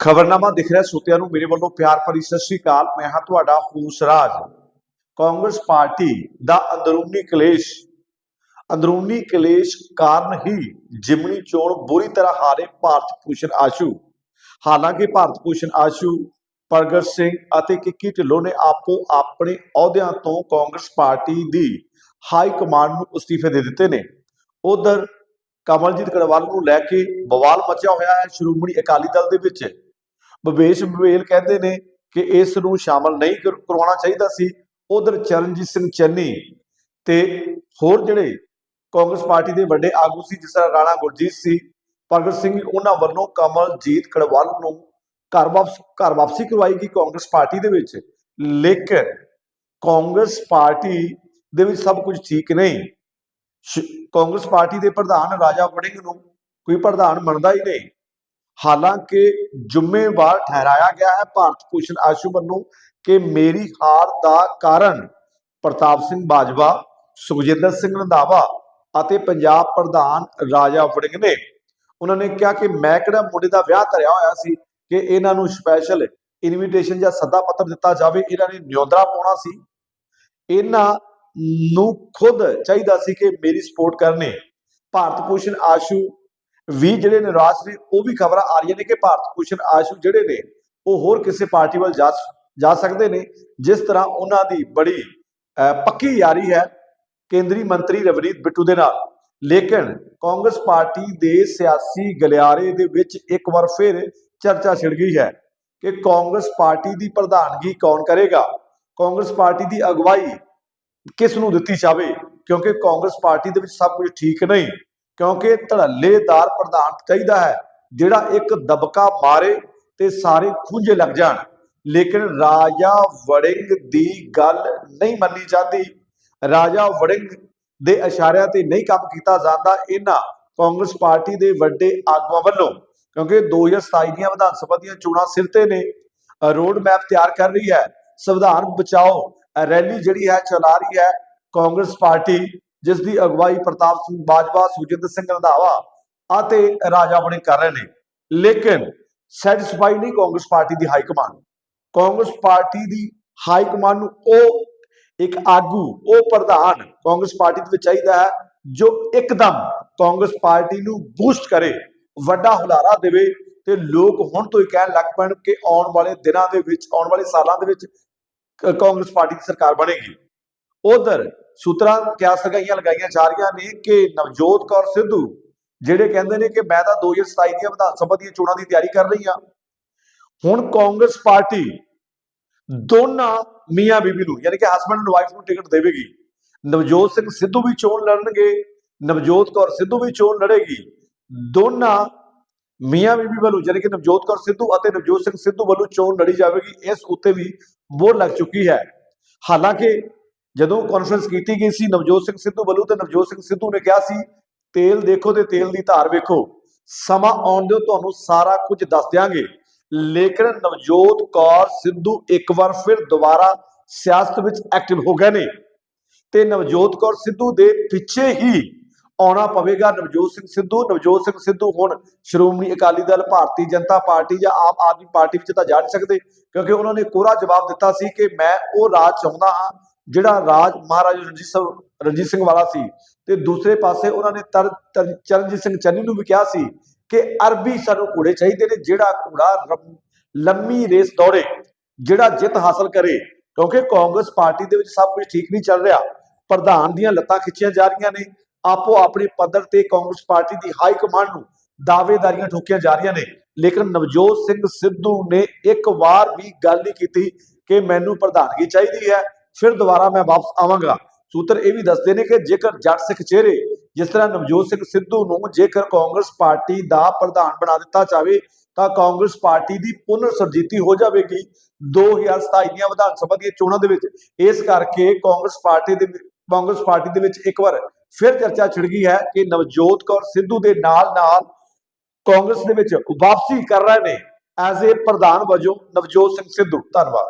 ਖਬਰਨਾਮਾ ਦਿਖ ਰਿਹਾ ਸੋਤਿਆਂ ਨੂੰ ਮੇਰੇ ਵੱਲੋਂ ਪਿਆਰ ਭਰੀ ਸਤਿ ਸ੍ਰੀ ਅਕਾਲ। ਮੈਂ ਹਾਂ ਤੁਹਾਡਾ ਹੂਸਰਾਜ। ਕਾਂਗਰਸ ਪਾਰਟੀ ਦਾ ਅੰਦਰੂਨੀ ਕਲੇਸ਼। ਅੰਦਰੂਨੀ ਕਲੇਸ਼ ਕਾਰਨ ਹੀ ਜਿਮਣੀ ਚੋਣ ਬੁਰੀ ਤਰ੍ਹਾਂ ਹਾਰੇ ਭਾਰਤ ਭੂਸ਼ਣ ਆਸ਼ੂ। ਹਾਲਾਂਕਿ ਭਾਰਤ ਭੂਸ਼ਣ ਆਸ਼ੂ, ਪ੍ਰਗਟ ਸਿੰਘ ਅਤੇ ਕਿੱਕੀ ਢਿੱਲੋਂ ਨੇ ਆਪੋ ਆਪਣੇ ਅਹੁਦਿਆਂ ਤੋਂ ਕਾਂਗਰਸ ਪਾਰਟੀ ਦੀ ਹਾਈ ਕਮਾਂਡ ਨੂੰ ਅਸਤੀਫੇ ਦੇ ਦਿੱਤੇ ਨੇ। ਉਧਰ ਕਮਲਜੀਤ ਕੜਵਾਲ ਨੂੰ ਲੈ ਕੇ ਬਵਾਲ ਮਚਿਆ ਹੋਇਆ ਹੈ ਸ਼੍ਰੋਮਣੀ ਅਕਾਲੀ ਦਲ ਦੇ ਵਿੱਚ। ਭਵੇਸ਼ ਬਵੇਲ ਕਹਿੰਦੇ ਨੇ ਕਿ ਇਸ ਨੂੰ ਸ਼ਾਮਲ ਨਹੀਂ ਕਰ- ਕਰਵਾਉਣਾ ਚਾਹੀਦਾ ਸੀ। ਉਧਰ ਚਰਨਜੀਤ ਸਿੰਘ ਚੰਨੀ ਤੇ ਹੋਰ ਜਿਹੜੇ ਕਾਂਗਰਸ ਪਾਰਟੀ ਦੇ ਵੱਡੇ ਆਗੂ ਸੀ, ਜਿਸ ਤਰ੍ਹਾਂ ਰਾਣਾ ਗੁਰਜੀਤ ਸੀ, ਭਗਤ ਸਿੰਘ ਉਹਨਾਂ ਵੱਲੋਂ ਕਮਲਜੀਤ ਕੜਵਾਲ ਨੂੰ ਘਰ ਵਾਪਸ, ਘਰ ਵਾਪਸੀ ਕਰਵਾਈ ਗਈ ਕਾਂਗਰਸ ਪਾਰਟੀ ਦੇ ਵਿੱਚ। ਲੇਕਿਨ ਕਾਂਗਰਸ ਪਾਰਟੀ ਦੇ ਵਿੱਚ ਸਭ ਕੁਝ ਠੀਕ ਨਹੀਂ। ਕਾਂਗਰਸ ਪਾਰਟੀ ਦੇ ਪ੍ਰਧਾਨ ਰਾਜਾ ਵੜਿੰਗ ਨੂੰ ਕੋਈ ਪ੍ਰਧਾਨ ਮੰਨਦਾ ਹੀ ਨਹੀਂ। ਹਾਲਾਂਕਿ ਜ਼ਿੰਮੇਵਾਰ ਠਹਿਰਾਇਆ ਗਿਆ ਹੈ, ਭਾਰਤ ਭੂਸ਼ਣ ਆਸ਼ੂ ਵੱਲੋਂ ਕਿ ਮੇਰੀ ਹਾਰ ਦਾ ਕਾਰਨ ਪ੍ਰਤਾਪ ਸਿੰਘ ਬਾਜਵਾ, ਸੁਖਜਿੰਦਰ ਸਿੰਘ ਰੰਧਾਵਾ ਅਤੇ ਪੰਜਾਬ ਪ੍ਰਧਾਨ ਰਾਜਾ ਵੜਿੰਗ ਨੇ। ਉਹਨਾਂ ਨੇ ਕਿਹਾ ਕਿ ਮੈਂ ਕਿਹੜਾ ਮੁੰਡੇ ਦਾ ਵਿਆਹ ਧਰਿਆ ਹੋਇਆ ਸੀ ਕਿ ਇਹਨਾਂ ਨੂੰ ਸਪੈਸ਼ਲ ਇਨਵੀਟੇਸ਼ਨ ਜਾਂ ਸੱਦਾ ਪੱਤਰ ਦਿੱਤਾ ਜਾਵੇ, ਇਹਨਾਂ ਨੇ ਨਿਉਂਦਰਾ ਪਾਉਣਾ ਸੀ। ਇਹਨਾਂ ਨੂੰ ਖੁਦ ਚਾਹੀਦਾ ਸੀ ਕਿ ਮੇਰੀ ਸਪੋਰਟ ਕਰਨੇ। ਭਾਰਤ ਭੂਸ਼ਣ ਆਸ਼ੂ ਵੀ ਜਿਹੜੇ ਨਿਰਾਸ਼ ਨੇ ਉਹ ਵੀ ਖਬਰਾਂ ਆ ਰਹੀਆਂ ਨੇ ਕਿ ਭਾਰਤ ਭੂਸ਼ਣ ਆਸ਼ੂ ਜਿਹੜੇ ਨੇ, ਉਹ ਹੋਰ ਕਿਸੇ ਪਾਰਟੀ ਵੱਲ ਜਾ ਜਾ ਸਕਦੇ ਨੇ, ਜਿਸ ਤਰ੍ਹਾਂ ਉਹਨਾਂ ਦੀ ਬੜੀ ਪੱਕੀ ਯਾਰੀ ਹੈ ਕੇਂਦਰੀ ਮੰਤਰੀ ਰਵਨੀਤ ਬਿੱਟੂ ਦੇ ਨਾਲ। ਲੇਕਿਨ ਕਾਂਗਰਸ ਪਾਰਟੀ ਦੇ ਸਿਆਸੀ ਗਲਿਆਰੇ ਦੇ ਵਿੱਚ ਇੱਕ ਵਾਰ ਫਿਰ ਚਰਚਾ ਛਿੜ ਗਈ ਹੈ ਕਿ ਕਾਂਗਰਸ ਪਾਰਟੀ ਦੀ ਪ੍ਰਧਾਨਗੀ ਕੌਣ ਕਰੇਗਾ? ਕਾਂਗਰਸ ਪਾਰਟੀ ਦੀ ਅਗਵਾਈ ਕਿਸ ਨੂੰ ਦਿੱਤੀ ਜਾਵੇ? ਕਿਉਂਕਿ ਕਾਂਗਰਸ ਪਾਰਟੀ ਦੇ ਵਿੱਚ ਸਭ ਕੁਝ ਠੀਕ ਨਹੀਂ। ਕਿਉਂਕਿ ਧੜੱਲੇਦਾਰ ਪ੍ਰਧਾਨ ਚਾਹੀਦਾ ਹੈ, ਜਿਹੜਾ ਇੱਕ ਦਬਕਾ ਮਾਰੇ ਤੇ ਸਾਰੇ ਖੁੰਝੇ ਲੱਗ ਜਾਣ। ਲੇਕਿਨ ਰਾਜਾ ਵੜਿੰਗ ਦੀ ਗੱਲ ਨਹੀਂ ਮੰਨੀ ਜਾਂਦੀ। ਰਾਜਾ ਵੜਿੰਗ ਦੇ ਇਸ਼ਾਰਿਆਂ ਤੇ ਨਹੀਂ ਕੰਮ ਕੀਤਾ ਜਾਂਦਾ, ਇਹਨਾਂ ਕਾਂਗਰਸ ਪਾਰਟੀ ਦੇ ਵੱਡੇ ਆਗੂਆਂ ਵੱਲੋਂ। ਕਿਉਂਕਿ 2027 ਦੀਆਂ ਵਿਧਾਨ ਸਭਾ ਦੀਆਂ ਚੋਣਾਂ ਸਿਰ ਤੇ ਨੇ। ਰੋਡ ਮੈਪ ਤਿਆਰ ਕਰ ਰਹੀ ਹੈ। ਸੰਵਿਧਾਨ ਬਚਾਓ। ਰੈਲੀ ਜਿਹੜੀ ਹੈ, ਚਲਾ ਰਹੀ ਹੈ ਕਾਂਗਰਸ ਪਾਰਟੀ। ਜਿਸ ਦੀ ਅਗਵਾਈ ਪ੍ਰਤਾਪ ਸਿੰਘ ਬਾਜਵਾ ਸੁਖਜਿੰਦਰ ਸਿੰਘ ਰੰਧਾਵਾ ਅਤੇ ਰਾਜਾ ਬਣੇ ਕਰ ਰਹੇ ਨੇ। ਲੇਕਿਨ ਸੈਟੀਸਫਾਈ ਨਹੀਂ ਕਾਂਗਰਸ ਪਾਰਟੀ ਦੀ ਹਾਈ ਕਮਾਂਡ ਕਾਂਗਰਸ ਪਾਰਟੀ ਦੀ ਹਾਈ ਕਮਾਂਡ ਨੂੰ ਉਹ ਇੱਕ ਆਗੂ, ਉਹ ਪ੍ਰਧਾਨ ਕਾਂਗਰਸ ਪਾਰਟੀ ਦੇ ਵਿੱਚ ਚਾਹੀਦਾ ਹੈ, ਜੋ ਇੱਕਦਮ ਕਾਂਗਰਸ ਪਾਰਟੀ ਨੂੰ ਬੂਸਟ ਕਰੇ, ਵੱਡਾ ਹੁਲਾਰਾ ਦੇਵੇ ਤੇ ਲੋਕ ਹੁਣ ਤੋਂ ਹੀ ਕਹਿਣ ਲੱਗ ਪੈਣ ਕਿ ਆਉਣ ਵਾਲੇ ਦਿਨਾਂ ਦੇ ਵਿੱਚ, ਆਉਣ ਵਾਲੇ ਸਾਲਾਂ ਦੇ ਵਿੱਚ ਕਾਂਗਰਸ ਪਾਰਟੀ ਦੀ ਸਰਕਾਰ ਬਣੇਗੀ। ਉਧਰ ਸੂਤਰਾਂ, ਕਿਆ ਸਗਾਈਆਂ ਲਗਾਈਆਂ ਜਾ ਰਹੀਆਂ ਨੇ ਕਿ ਨਵਜੋਤ ਕੌਰ ਸਿੱਧੂ, ਜਿਹੜੇ ਕਹਿੰਦੇ ਨੇ ਕਿ ਮੈਂ ਤਾਂ 2027 ਦੀਆਂ ਵਿਧਾਨ ਸਭਾ ਦੀਆਂ ਚੋਣਾਂ ਦੀ ਤਿਆਰੀ ਕਰ ਰਹੀ ਹਾਂ, ਹੁਣ ਕਾਂਗਰਸ ਪਾਰਟੀ ਦੋਨਾਂ ਮੀਆਂ ਬੀਬੀ ਨੂੰ, ਯਾਨੀ ਕਿ ਹਸਬੰਡ ਐਂਡ ਵਾਈਫ ਨੂੰ ਟਿਕਟ ਦੇਵੇਗੀ। ਨਵਜੋਤ ਸਿੰਘ ਸਿੱਧੂ ਵੀ ਚੋਣ ਲੜਨਗੇ, ਨਵਜੋਤ ਕੌਰ ਸਿੱਧੂ ਵੀ ਚੋਣ ਲੜੇਗੀ। ਦੋਨਾਂ ਮੀਆਂ ਬੀਬੀ ਵੱਲੋਂ, ਯਾਨੀ ਕਿ ਨਵਜੋਤ ਕੌਰ ਸਿੱਧੂ ਅਤੇ ਨਵਜੋਤ ਸਿੰਘ ਸਿੱਧੂ ਵੱਲੋਂ ਚੋਣ ਲੜੀ ਜਾਵੇਗੀ, ਇਸ ਉੱਤੇ ਵੀ ਮੋਹਰ ਲੱਗ ਚੁੱਕੀ ਹੈ। ਹਾਲਾਂਕਿ ਜਦੋਂ ਕਾਨਫਰੰਸ ਕੀਤੀ ਗਈ ਸੀ, ਨਵਜੋਤ ਸਿੰਘ ਸਿੱਧੂ ਵੱਲੋਂ ਤੇ ਨਵਜੋਤ ਸਿੰਘ ਸਿੱਧੂ ਨੇ ਕਿਹਾ ਸੀ, ਤੇਲ ਦੇਖੋ ਤੇ ਤੇਲ ਦੀ ਧਾਰ ਵੇਖੋ। ਸਮਾਂ ਆਉਣ ਦਿਓ, ਤੁਹਾਨੂੰ ਸਾਰਾ ਕੁਝ ਦੱਸ ਦਿਆਂਗੇ। ਲੇਕਿਨ ਨਵਜੋਤ ਕੌਰ ਸਿੱਧੂ ਇੱਕ ਵਾਰ ਫਿਰ ਦੁਬਾਰਾ ਸਿਆਸਤ ਵਿੱਚ ਐਕਟਿਵ ਹੋ ਗਏ ਨੇ। ਤੇ ਨਵਜੋਤ ਕੌਰ ਸਿੱਧੂ ਦੇ ਪਿੱਛੇ ਹੀ ਆਉਣਾ ਪਵੇਗਾ ਨਵਜੋਤ ਸਿੰਘ ਸਿੱਧੂ। ਨਵਜੋਤ ਸਿੰਘ ਸਿੱਧੂ ਹੁਣ ਸ਼੍ਰੋਮਣੀ ਅਕਾਲੀ ਦਲ, ਭਾਰਤੀ ਜਨਤਾ ਪਾਰਟੀ ਜਾਂ ਆਮ ਆਦਮੀ ਪਾਰਟੀ ਵਿੱਚ ਤਾਂ ਜਾ ਨਹੀਂ ਸਕਦੇ, ਕਿਉਂਕਿ ਉਹਨਾਂ ਨੇ ਕੋਰਾ ਜਵਾਬ ਦਿੱਤਾ ਸੀ ਕਿ ਮੈਂ ਉਹ ਰਾਜ ਚਾਹੁੰਦਾ ਹਾਂ ਜਿਹੜਾ ਰਾਜ ਮਹਾਰਾਜਾ ਰਣਜੀਤ ਸਿੰਘ ਰਣਜੀਤ ਸਿੰਘ ਵਾਲਾ ਸੀ ਤੇ ਦੂਸਰੇ ਪਾਸੇ ਉਹਨਾਂ ਨੇ ਤਰ- ਤਰ- ਚਰਨਜੀਤ ਸਿੰਘ ਚੰਨੀ ਨੂੰ ਵੀ ਕਿਹਾ ਸੀ ਕਿ ਅਰਬੀ ਸਾਨੂੰ ਘੋੜੇ ਚਾਹੀਦੇ ਨੇ, ਜਿਹੜਾ ਘੋੜਾ ਲੰਮੀ ਰੇਸ ਦੌੜੇ, ਜਿਹੜਾ ਜਿੱਤ ਹਾਸਲ ਕਰੇ, ਕਿਉਂਕਿ ਕਾਂਗਰਸ ਪਾਰਟੀ ਦੇ ਵਿੱਚ ਸਭ ਕੁਝ ਠੀਕ ਨਹੀਂ ਚੱਲ ਰਿਹਾ। ਪ੍ਰਧਾਨ ਦੀਆਂ ਲੱਤਾਂ ਖਿੱਚੀਆਂ ਜਾ ਰਹੀਆਂ ਨੇ, ਆਪੋ ਆਪਣੇ ਪੱਧਰ ਤੇ ਕਾਂਗਰਸ ਪਾਰਟੀ ਦੀ ਹਾਈ ਕਮਾਂਡ ਨੂੰ ਦਾਅਵੇਦਾਰੀਆਂ ਠੋਕੀਆਂ ਜਾ ਰਹੀਆਂ ਨੇ। ਲੇਕਿਨ ਨਵਜੋਤ ਸਿੰਘ ਸਿੱਧੂ ਨੇ ਇੱਕ ਵਾਰ ਵੀ ਗੱਲ ਨਹੀਂ ਕੀਤੀ ਕਿ ਮੈਨੂੰ ਪ੍ਰਧਾਨਗੀ ਚਾਹੀਦੀ ਹੈ। ਫਿਰ ਦੁਬਾਰਾ ਮੈਂ ਵਾਪਸ ਆਵਾਂਗਾ। ਸੂਤਰ ਇਹ ਵੀ ਦੱਸਦੇ ਨੇ ਕਿ ਜੇਕਰ ਜੱਟ ਸਿੱਖ ਚਿਹਰੇ, ਜਿਸ ਤਰ੍ਹਾਂ ਨਵਜੋਤ ਸਿੰਘ ਸਿੱਧੂ ਨੂੰ ਜੇਕਰ ਕਾਂਗਰਸ ਪਾਰਟੀ ਦਾ ਪ੍ਰਧਾਨ ਬਣਾ ਦਿੱਤਾ ਜਾਵੇ, ਤਾਂ ਕਾਂਗਰਸ ਪਾਰਟੀ ਦੀ ਪੁਨਰ ਸਰਜੀਤੀ ਹੋ ਜਾਵੇਗੀ। 2027 ਦੀਆਂ ਵਿਧਾਨ ਸਭਾ ਦੀਆਂ ਚੋਣਾਂ ਦੇ ਵਿੱਚ, ਇਸ ਕਰਕੇ ਕਾਂਗਰਸ ਪਾਰਟੀ ਦੇ ਕਾਂਗਰਸ ਪਾਰਟੀ ਦੇ ਵਿੱਚ ਇੱਕ ਵਾਰ ਫਿਰ ਚਰਚਾ ਛਿੜ ਗਈ ਹੈ ਕਿ ਨਵਜੋਤ ਕੌਰ ਸਿੱਧੂ ਦੇ ਨਾਲ ਨਾਲ ਕਾਂਗਰਸ ਦੇ ਵਿੱਚ ਵਾਪਸੀ ਕਰ ਰਹੇ ਨੇ। ਐਜ਼ ਏ ਪ੍ਰਧਾਨ ਵਜੋਂ ਨਵਜੋਤ ਸਿੰਘ ਸਿੱਧੂ। ਧੰਨਵਾਦ।